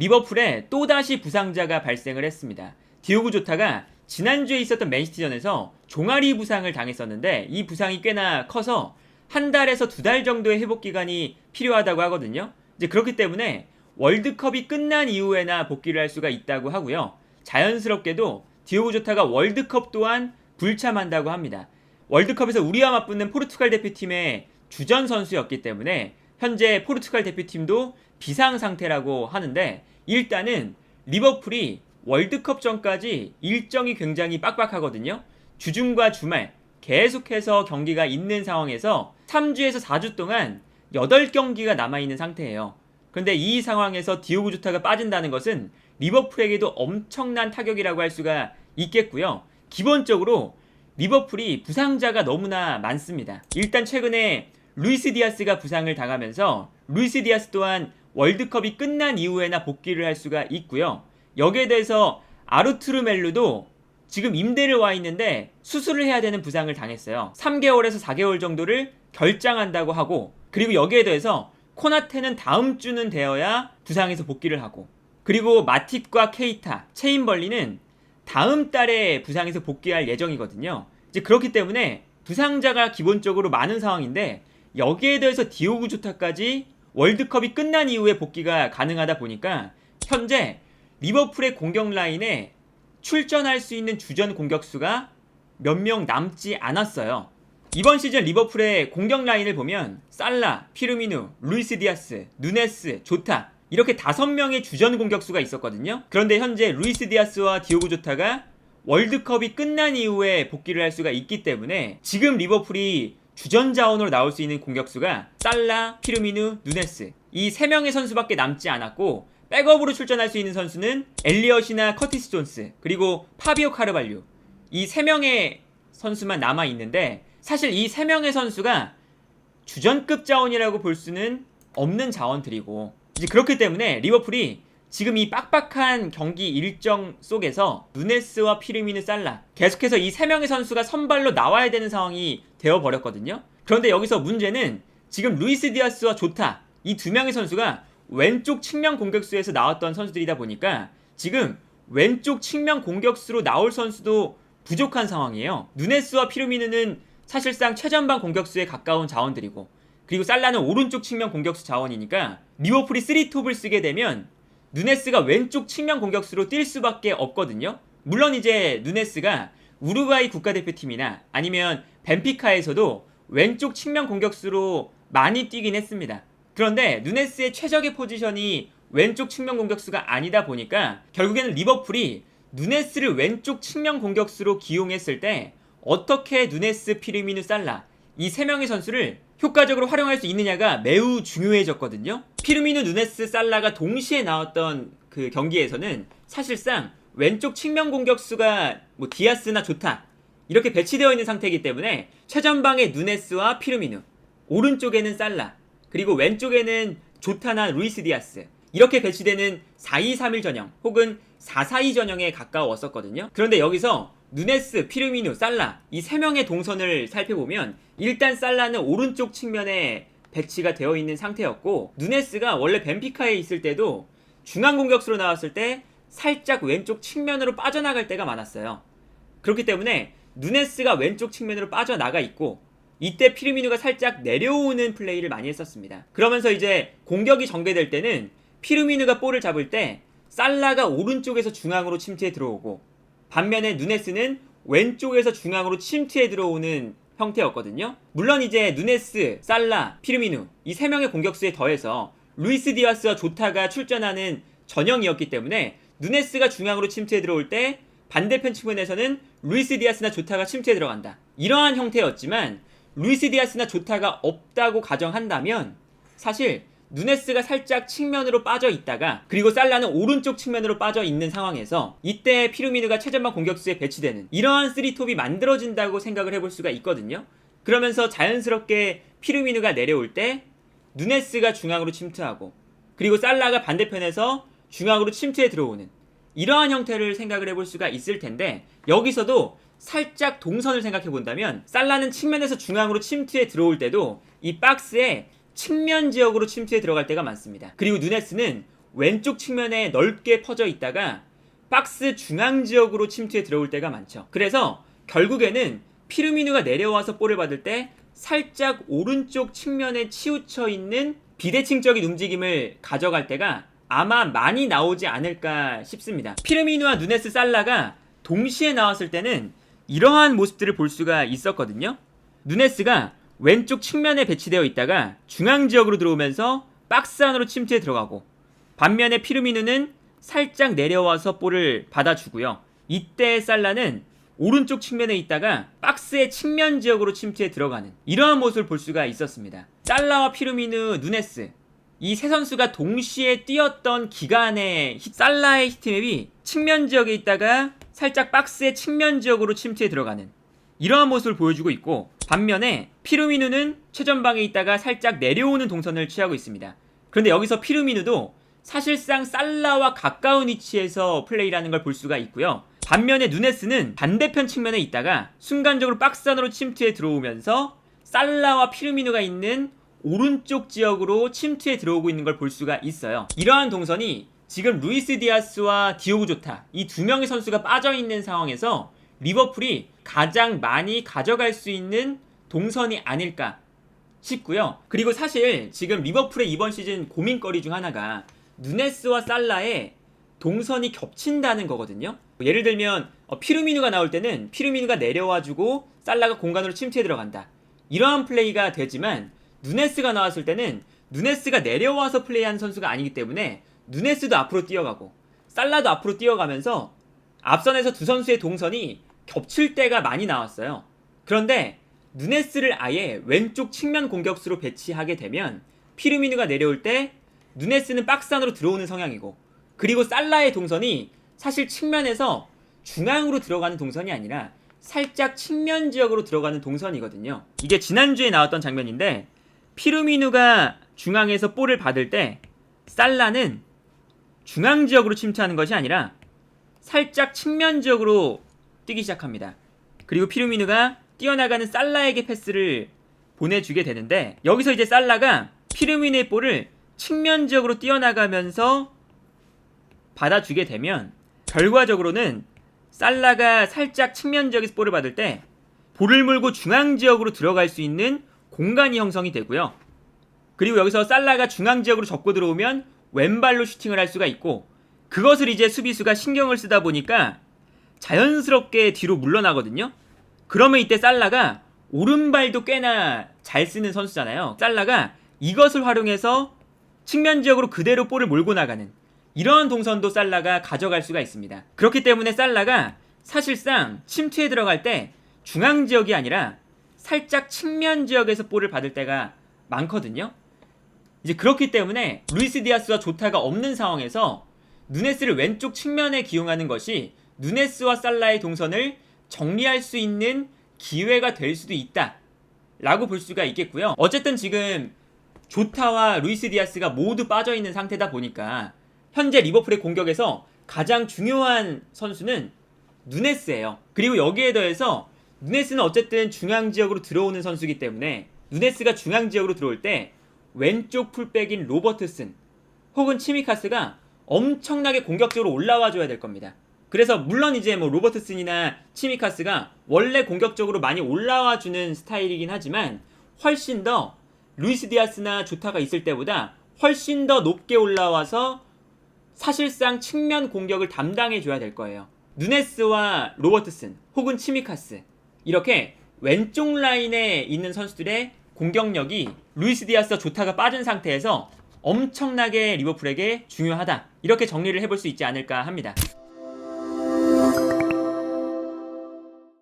리버풀에 또다시 부상자가 발생을 했습니다. 디오고 조타가 지난주에 있었던 맨시티전에서 종아리 부상을 당했었는데 이 부상이 꽤나 커서 한 달에서 두 달 정도의 회복 기간이 필요하다고 하거든요. 이제 그렇기 때문에 월드컵이 끝난 이후에나 복귀를 할 수가 있다고 하고요. 자연스럽게도 디오고 조타가 월드컵 또한 불참한다고 합니다. 월드컵에서 우리와 맞붙는 포르투갈 대표팀의 주전 선수였기 때문에 현재 포르투갈 대표팀도 비상 상태라고 하는데 일단은 리버풀이 월드컵 전까지 일정이 굉장히 빡빡하거든요. 주중과 주말 계속해서 경기가 있는 상황에서 3주에서 4주 동안 8경기가 남아있는 상태예요. 그런데 이 상황에서 디오고 조타가 빠진다는 것은 리버풀에게도 엄청난 타격이라고 할 수가 있겠고요. 기본적으로 리버풀이 부상자가 너무나 많습니다. 일단 최근에 루이스 디아스가 부상을 당하면서 루이스 디아스 또한 월드컵이 끝난 이후에나 복귀를 할 수가 있고요. 여기에 대해서 아르투르 멜루도 지금 임대를 와 있는데 수술을 해야 되는 부상을 당했어요. 3개월에서 4개월 정도를 결장한다고 하고 그리고 여기에 대해서 코나테는 다음 주는 되어야 부상에서 복귀를 하고 그리고 마팁과 케이타, 체인벌리는 다음 달에 부상에서 복귀할 예정이거든요. 이제 그렇기 때문에 부상자가 기본적으로 많은 상황인데 여기에 대해서 디오구 조타까지 월드컵이 끝난 이후에 복귀가 가능하다 보니까 현재 리버풀의 공격 라인에 출전할 수 있는 주전 공격수가 몇 명 남지 않았어요. 이번 시즌 리버풀의 공격 라인을 보면 살라, 피르미누, 루이스 디아스, 누네스, 조타 이렇게 다섯 명의 주전 공격수가 있었거든요. 그런데 현재 루이스 디아스와 디오고 조타가 월드컵이 끝난 이후에 복귀를 할 수가 있기 때문에 지금 리버풀이 주전 자원으로 나올 수 있는 공격수가 살라, 피르미누, 누네스. 이 세 명의 선수밖에 남지 않았고 백업으로 출전할 수 있는 선수는 엘리엇이나 커티스 존스 그리고 파비오 카르발류. 이 세 명의 선수만 남아 있는데 사실 이 세 명의 선수가 주전급 자원이라고 볼 수는 없는 자원들이고 이제 그렇기 때문에 리버풀이 지금 이 빡빡한 경기 일정 속에서 누네스와 피르미누 살라 계속해서 이 세 명의 선수가 선발로 나와야 되는 상황이 되어 버렸거든요. 그런데 여기서 문제는 지금 루이스 디아스와 조타 이 두 명의 선수가 왼쪽 측면 공격수에서 나왔던 선수들이다 보니까 지금 왼쪽 측면 공격수로 나올 선수도 부족한 상황이에요. 누네스와 피르미누는 사실상 최전방 공격수에 가까운 자원들이고 그리고 살라는 오른쪽 측면 공격수 자원이니까 리버풀이 3톱을 쓰게 되면 누네스가 왼쪽 측면 공격수로 뛸 수밖에 없거든요. 물론 이제 누네스가 우루과이 국가대표팀이나 아니면 벤피카에서도 왼쪽 측면 공격수로 많이 뛰긴 했습니다. 그런데 누네스의 최적의 포지션이 왼쪽 측면 공격수가 아니다 보니까 결국에는 리버풀이 누네스를 왼쪽 측면 공격수로 기용했을 때 어떻게 누네스, 피르미누, 살라 이 세 명의 선수를 효과적으로 활용할 수 있느냐가 매우 중요해졌거든요. 피르미누, 누네스, 살라가 동시에 나왔던 그 경기에서는 사실상 왼쪽 측면 공격수가 뭐 디아스나 조타 이렇게 배치되어 있는 상태이기 때문에 최전방에 누네스와 피르미누, 오른쪽에는 살라, 그리고 왼쪽에는 조타나 루이스 디아스 이렇게 배치되는 4-2-3-1 전형 혹은 4-4-2 전형에 가까웠었거든요. 그런데 여기서 누네스, 피르미누, 살라 이 세 명의 동선을 살펴보면 일단 살라는 오른쪽 측면에 배치가 되어 있는 상태였고 누네스가 원래 벤피카에 있을 때도 중앙 공격수로 나왔을 때 살짝 왼쪽 측면으로 빠져나갈 때가 많았어요. 그렇기 때문에 누네스가 왼쪽 측면으로 빠져나가 있고 이때 피르미누가 살짝 내려오는 플레이를 많이 했었습니다. 그러면서 이제 공격이 전개될 때는 피르미누가 볼을 잡을 때 살라가 오른쪽에서 중앙으로 침투해 들어오고 반면에 누네스는 왼쪽에서 중앙으로 침투해 들어오는 형태였거든요. 물론 이제 누네스, 살라, 피르미누 이 세 명의 공격수에 더해서 루이스 디아스와 조타가 출전하는 전형이었기 때문에 누네스가 중앙으로 침투해 들어올 때 반대편 측면에서는 루이스 디아스나 조타가 침투해 들어간다. 이러한 형태였지만 루이스 디아스나 조타가 없다고 가정한다면 사실 누네스가 살짝 측면으로 빠져 있다가 그리고 살라는 오른쪽 측면으로 빠져 있는 상황에서 이때 피르미누가 최전방 공격수에 배치되는 이러한 쓰리톱이 만들어진다고 생각을 해볼 수가 있거든요. 그러면서 자연스럽게 피르미누가 내려올 때 누네스가 중앙으로 침투하고 그리고 살라가 반대편에서 중앙으로 침투해 들어오는 이러한 형태를 생각을 해볼 수가 있을 텐데 여기서도 살짝 동선을 생각해 본다면 살라는 측면에서 중앙으로 침투해 들어올 때도 이 박스에 측면 지역으로 침투해 들어갈 때가 많습니다. 그리고 누네스는 왼쪽 측면에 넓게 퍼져 있다가 박스 중앙 지역으로 침투해 들어올 때가 많죠. 그래서 결국에는 피르미누가 내려와서 볼을 받을 때 살짝 오른쪽 측면에 치우쳐 있는 비대칭적인 움직임을 가져갈 때가 아마 많이 나오지 않을까 싶습니다. 피르미누와 누네스 살라가 동시에 나왔을 때는 이러한 모습들을 볼 수가 있었거든요. 누네스가 왼쪽 측면에 배치되어 있다가 중앙 지역으로 들어오면서 박스 안으로 침투해 들어가고 반면에 피르미누는 살짝 내려와서 볼을 받아주고요. 이때 살라는 오른쪽 측면에 있다가 박스의 측면 지역으로 침투해 들어가는 이러한 모습을 볼 수가 있었습니다. 살라와 피르미누, 누네스 이 세 선수가 동시에 뛰었던 기간에 히- 살라의 히트맵이 측면 지역에 있다가 살짝 박스의 측면 지역으로 침투해 들어가는 이러한 모습을 보여주고 있고 반면에 피르미누는 최전방에 있다가 살짝 내려오는 동선을 취하고 있습니다. 그런데 여기서 피르미누도 사실상 살라와 가까운 위치에서 플레이라는 걸 볼 수가 있고요. 반면에 누네스는 반대편 측면에 있다가 순간적으로 박스 안으로 침투해 들어오면서 살라와 피르미누가 있는 오른쪽 지역으로 침투해 들어오고 있는 걸 볼 수가 있어요. 이러한 동선이 지금 루이스 디아스와 디오고 조타 이 두 명의 선수가 빠져 있는 상황에서 리버풀이 가장 많이 가져갈 수 있는 동선이 아닐까 싶고요. 그리고 사실 지금 리버풀의 이번 시즌 고민거리 중 하나가 누네스와 살라의 동선이 겹친다는 거거든요. 예를 들면 어, 피르미누가 나올 때는 피르미누가 내려와주고 살라가 공간으로 침투해 들어간다. 이러한 플레이가 되지만 누네스가 나왔을 때는 누네스가 내려와서 플레이하는 선수가 아니기 때문에 누네스도 앞으로 뛰어가고 살라도 앞으로 뛰어가면서 앞선에서 두 선수의 동선이 겹칠 때가 많이 나왔어요. 그런데 누네스를 아예 왼쪽 측면 공격수로 배치하게 되면 피르미누가 내려올 때 누네스는 박스 안으로 들어오는 성향이고 그리고 살라의 동선이 사실 측면에서 중앙으로 들어가는 동선이 아니라 살짝 측면 지역으로 들어가는 동선이거든요. 이게 지난주에 나왔던 장면인데 피르미누가 중앙에서 볼을 받을 때 살라는 중앙 지역으로 침투하는 것이 아니라 살짝 측면 지역으로 뛰기 시작합니다. 그리고 피르미누가 뛰어나가는 살라에게 패스를 보내주게 되는데 여기서 이제 살라가 피르미누의 볼을 측면 지역으로 뛰어나가면서 받아주게 되면 결과적으로는 살라가 살짝 측면 지역에서 볼을 받을 때 볼을 물고 중앙 지역으로 들어갈 수 있는 공간이 형성이 되고요. 그리고 여기서 살라가 중앙 지역으로 접고 들어오면 왼발로 슈팅을 할 수가 있고 그것을 이제 수비수가 신경을 쓰다 보니까 자연스럽게 뒤로 물러나거든요. 그러면 이때 살라가 오른발도 꽤나 잘 쓰는 선수잖아요. 살라가 이것을 활용해서 측면 지역으로 그대로 볼을 몰고 나가는 이러한 동선도 살라가 가져갈 수가 있습니다. 그렇기 때문에 살라가 사실상 침투에 들어갈 때 중앙 지역이 아니라 살짝 측면 지역에서 볼을 받을 때가 많거든요. 이제 그렇기 때문에 루이스 디아스와 조타가 없는 상황에서 누네스를 왼쪽 측면에 기용하는 것이 누네스와 살라의 동선을 정리할 수 있는 기회가 될 수도 있다. 라고 볼 수가 있겠고요. 어쨌든 지금 조타와 루이스 디아스가 모두 빠져 있는 상태다 보니까 현재 리버풀의 공격에서 가장 중요한 선수는 누네스예요. 그리고 여기에 더해서 누네스는 어쨌든 중앙 지역으로 들어오는 선수이기 때문에 누네스가 중앙 지역으로 들어올 때 왼쪽 풀백인 로버트슨 혹은 치미카스가 엄청나게 공격적으로 올라와 줘야 될 겁니다. 그래서 물론 이제 뭐 로버트슨이나 치미카스가 원래 공격적으로 많이 올라와 주는 스타일이긴 하지만 훨씬 더 루이스 디아스나 조타가 있을 때보다 훨씬 더 높게 올라와서 사실상 측면 공격을 담당해 줘야 될 거예요. 누네스와 로버트슨 혹은 치미카스 이렇게 왼쪽 라인에 있는 선수들의 공격력이 루이스 디아스와 조타가 빠진 상태에서 엄청나게 리버풀에게 중요하다. 이렇게 정리를 해볼 수 있지 않을까 합니다.